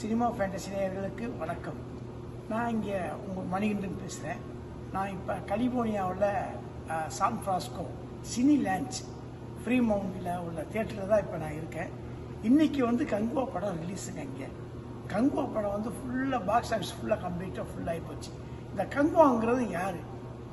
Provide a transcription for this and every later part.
Cinema fantasy நேயர்களுக்கு வணக்கம். நான் இங்கே உங்கள் மணிகண்டன் பேசுகிறேன். நான் இப்போ கலிபோர்னியாவில் சான் ஃப்ராஸ்கோ சினி லேன்ச் ஃப்ரீ மவுண்டில் உள்ள தேட்டரில் தான் இப்போ நான் இருக்கேன். இன்றைக்கி வந்து கங்குவா படம் ரிலீஸுங்க இங்கே. கங்குவா படம் வந்து ஃபுல்லாக பாக்ஸ் ஆஃபீஸ் ஃபுல்லாக கம்ப்ளீட்டாக ஃபுல்லாகி போச்சு. இந்த கங்குவாங்கிறது யார்?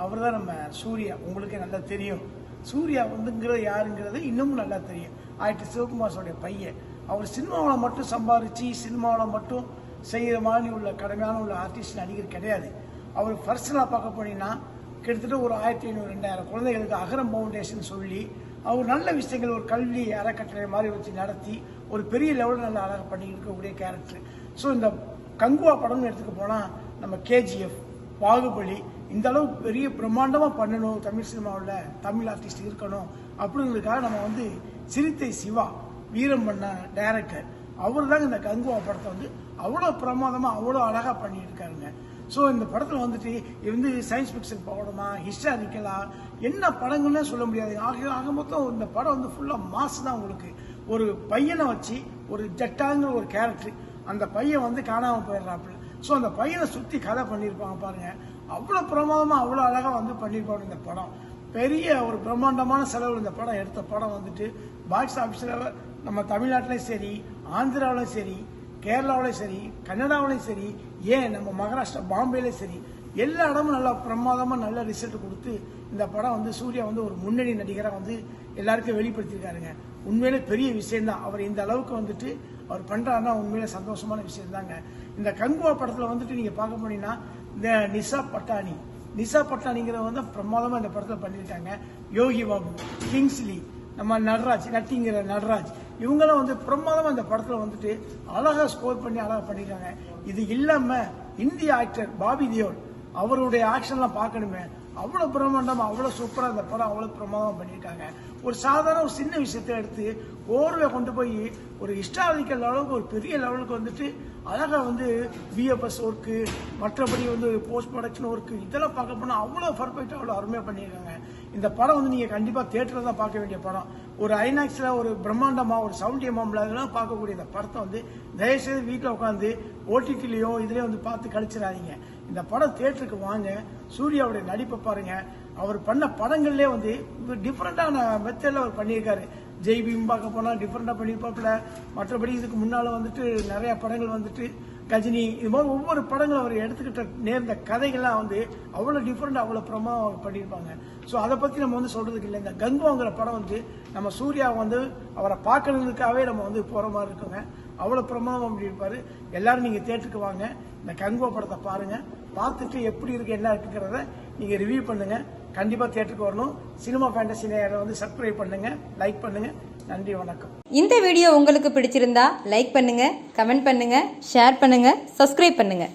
அவர் தான் நம்ம சூர்யா. உங்களுக்கே நல்லா தெரியும். சூர்யா வந்துங்கிறது யாருங்கிறது இன்னமும் நல்லா தெரியும். ஆயிரத்தி சிவகுமாரோடைய பையன். அவர் சினிமாவில் மட்டும் சம்பாதிச்சு சினிமாவில் மட்டும் செய்கிற மாதிரி உள்ள கடமையான உள்ள ஆர்டிஸ்ட் நடிகர் கிடையாது. அவர் பர்சனலாக பார்க்க போனீங்கன்னா கிட்டத்தட்ட ஒரு ஆயிரத்தி ஐநூறு ரெண்டாயிரம் குழந்தைகளுக்கு அகரம் ஃபவுண்டேஷன் சொல்லி அவர் நல்ல விஷயங்கள் ஒரு கல்வி அறக்கட்டளை மாதிரி வச்சு நடத்தி ஒரு பெரிய லெவலில் நல்லா அழகாக பண்ணி இருக்கக்கூடிய கேரக்டர் ஸோ இந்த கங்குவா படம்னு எடுத்துக்க போனால் நம்ம கேஜிஎஃப் பாகுபலி இந்த அளவு பெரிய பிரம்மாண்டமாக பண்ணணும் தமிழ் சினிமாவில் தமிழ் ஆர்டிஸ்ட் இருக்கணும் அப்படிங்கிறதுக்காக நம்ம வந்து சிறுத்தை சிவா வீரம் பண்ண டைரக்டர் அவர் தாங்க இந்த கங்குவா படத்தை வந்து அவ்வளோ பிரமாதமாக அவ்வளோ அழகாக பண்ணியிருக்காருங்க. ஸோ இந்த படத்தில் வந்துட்டு வந்து சயின்ஸ் ஃபிக்ஷன் படமா ஹிஸ்டாரிக்கலா என்ன படங்கள்னே சொல்ல முடியாது. ஆக ஆக மொத்தம் இந்த படம் வந்து ஃபுல்லாக மாசு தான் உங்களுக்கு. ஒரு பையனை வச்சு ஒரு ஜட்டாங்கிற ஒரு கேரக்டர் அந்த பையன் வந்து காணாமல் போயிடுறாப்புல. ஸோ அந்த பையனை சுற்றி கதை பண்ணியிருப்பாங்க பாருங்கள் அவ்வளோ பிரமாதமாக அவ்வளோ அழகாக வந்து பண்ணியிருப்பாங்க இந்த படம். பெரிய ஒரு பிரம்மாண்டமான செலவு இந்த படம் எடுத்த படம் வந்துட்டு பாக்ஸ் ஆஃபீஸில் நம்ம தமிழ்நாட்டிலையும் சரி ஆந்திராவிலையும் சரி கேரளாவிலையும் சரி கன்னடாவிலையும் சரி ஏன் நம்ம மகாராஷ்டிரா பாம்பேலையும் சரி எல்லா இடமும் நல்லா பிரமாதமாக நல்ல ரிசல்ட் கொடுத்து இந்த படம் வந்து சூர்யா வந்து ஒரு முன்னணி நடிகராக வந்து எல்லாருக்கும் வெளிப்படுத்தியிருக்காருங்க. உண்மையிலே பெரிய விஷயம்தான். அவர் இந்த அளவுக்கு வந்துட்டு அவர் பண்ணுறாருன்னா உண்மையிலே சந்தோஷமான விஷயம் தாங்க இந்த கங்குவா படத்தில் வந்துட்டு நீங்கள் பார்க்க போனீங்கன்னா இந்த நிசா பட்டாணி நிசா பட்டாணிங்கிறத வந்து பிரமாதமாக இந்த படத்தில் பண்ணியிருக்காங்க. யோகி பாபு கிங்ஸ்லி நம்ம நடராஜ் நட்டிங்கிற நடராஜ் இவங்கெல்லாம் வந்து பிரமாதமாக அந்த படத்தில் வந்துட்டு அழகாக ஸ்கோர் பண்ணி அழகாக பண்ணியிருக்காங்க இது இல்லாமல் இந்திய ஆக்டர் பாபி தியோல் அவருடைய ஆக்ஷன்லாம் பார்க்கணுமே. அவ்வளோ பிரம்மாண்டமா அவ்வளோ சூப்பராக அந்த படம் அவ்வளோ பிரமாதமாக பண்ணியிருக்காங்க ஒரு சாதாரண ஒரு சின்ன விஷயத்தை எடுத்து கோர்வை கொண்டு போய் ஒரு ஹிஸ்டாரிக்கல் லெவலுக்கு ஒரு பெரிய லெவலுக்கு வந்துட்டு அழகாக வந்து விஎஃப்எஸ் ஒர்க்கு மற்றபடி வந்து போஸ்ட் ப்ரொடக்ஷன் ஒர்க்கு இதெல்லாம் பார்க்க போனால் அவ்வளோ பர்ஃபெக்டாக அவ்வளோ அருமையாக பண்ணியிருக்காங்க இந்த படம் வந்து நீங்கள் கண்டிப்பாக தேட்டரில் தான் பார்க்க வேண்டிய படம். ஒரு ஐநாக்ஸில் ஒரு பிரம்மாண்டமாக ஒரு சவுண்ட் எம்எம்ல அதெல்லாம் பார்க்கக்கூடிய இந்த படத்தை வந்து தயவுசெய்து வீட்டில் உட்காந்து ஓடிடிலையோ இதுலேயோ வந்து பார்த்து கழிச்சிடாதீங்க இந்த படம் தேட்டருக்கு வாங்க சூர்யாவுடைய நடிப்பை பாருங்கள் அவர் பண்ண படங்கள்லேயே வந்து டிஃப்ரெண்டான மெத்தடில் அவர் பண்ணியிருக்காரு. ஜெய் பார்க்க போனால் டிஃப்ரெண்டாக பண்ணியிருப்பாப்புல. மற்றபடி இதுக்கு முன்னால் வந்துட்டு நிறையா படங்கள் வந்துட்டு கஜினி இது மாதிரி ஒவ்வொரு படங்களும் அவர் எடுத்துக்கிட்ட நேர்ந்த கதைகள்லாம் வந்து அவ்வளோ டிஃப்ரெண்ட் அவ்வளோ பிரமாதம் அவர் பண்ணியிருப்பாங்க. ஸோ அதை பற்றி நம்ம வந்து சொல்கிறதுக்கு இல்லை. இந்த கங்குவாங்கிற படம் வந்து நம்ம சூர்யா வந்து அவரை பார்க்கறதுக்காகவே நம்ம வந்து போகிற மாதிரி இருக்குங்க. அவ்வளோ பிரமாதம் இருப்பார் எல்லோரும் நீங்கள் தேட்டருக்கு வாங்க. இந்த கங்குவா படத்தை பாருங்கள் பார்த்துட்டு எப்படி இருக்குது என்ன இருக்குங்கிறத நீங்கள் ரிவ்யூ பண்ணுங்கள் கண்டிப்பாக தேட்டருக்கு வரணும். சினிமா ஃபேண்டசி நேரம் வந்து சப்ஸ்கிரைப் பண்ணுங்கள் லைக் பண்ணுங்கள் நன்றி வணக்கம். இந்த வீடியோ உங்களுக்கு பிடிச்சிருந்தா லைக் பண்ணுங்கள் கமெண்ட் பண்ணுங்கள் ஷேர் பண்ணுங்கள் சப்ஸ்கிரைப் பண்ணுங்கள்